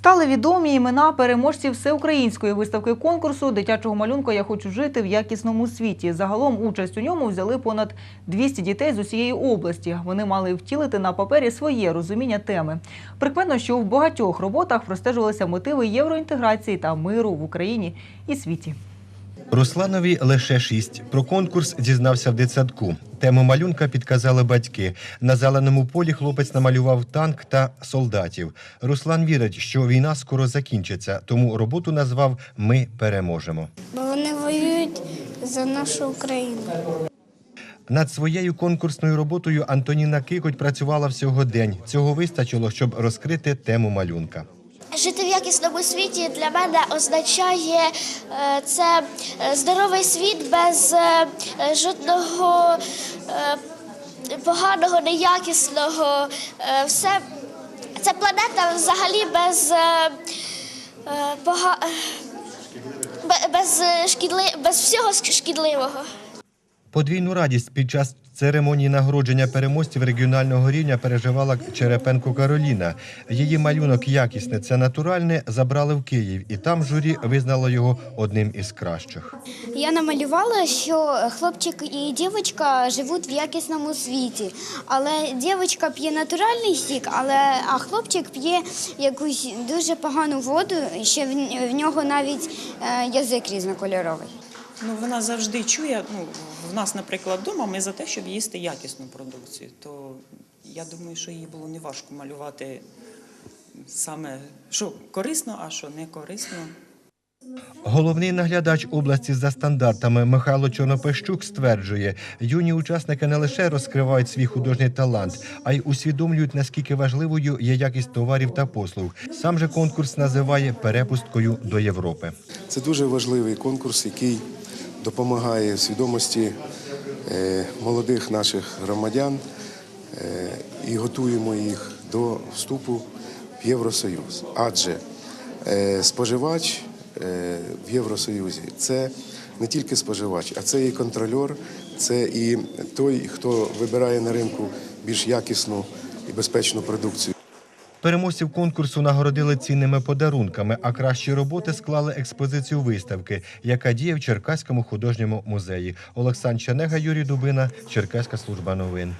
Стали відомі імена переможців всеукраїнської виставки конкурсу дитячого малюнка Я хочу жити в якісному світі. Загалом участь у ньому взяли понад 200 дітей з усієї області. Вони мали втілити на папері своє розуміння теми. Прикметно, що в багатьох роботах простежувалися мотиви євроінтеграції та миру в Україні і світі. Русланові лише шість. Про конкурс дізнався в дитсадку. Тему малюнка підказали батьки. На зеленому полі хлопець намалював танк та солдатів. Руслан вірить, що війна скоро закінчиться, тому роботу назвав Ми переможемо. Бо вони воюють за нашу Україну. Над своєю конкурсною роботою Антоніна Кикоть працювала всього день. Цього вистачило, щоб розкрити тему малюнка. Жити в якісному світі для мене означає е, це е, здоровий світ без е, жодного поганого, неякісного. Все це планета взагалі без, без, шкідли... без всього шкідливого. Подвійну радість під час церемонії нагородження переможців регіонального рівня переживала Черепенко Кароліна. Її малюнок якісне, це натуральне забрали в Київ, і там журі визнало його одним із кращих. Я намалювала, що хлопчик і дівчинка живуть в якісному світі. Але дівчинка п'є натуральний сік, але а хлопчик п'є якусь дуже погану воду, ще в, нього навіть е, язик різнокольоровий. Ну, вона завжди чує. Ну, в нас, наприклад, вдома ми за те, щоб їсти якісну продукцію. То я думаю, що їй було неважко малювати саме, що корисно, а що не корисно. Головний наглядач області за стандартами Михайло Чорнопещук стверджує, юні учасники не лише розкривають свій художній талант, а й усвідомлюють, наскільки важливою є якість товарів та послуг. Сам же конкурс називає перепусткою до Європи. Це дуже важливий конкурс, який допомагає свідомості е, молодих наших громадян е, і готуємо їх до вступу в Євросоюз. Адже е, споживач в Євросоюзі це не тільки споживач, а це і контрольор, це і той, хто вибирає на ринку більш якісну і безпечну продукцію. Переможців конкурсу нагородили цінними подарунками, а кращі роботи склали експозицію виставки, яка діє в Черкаському художньому музеї. Олександр Чанега, Юрій Дубина, Черкаська служба новин.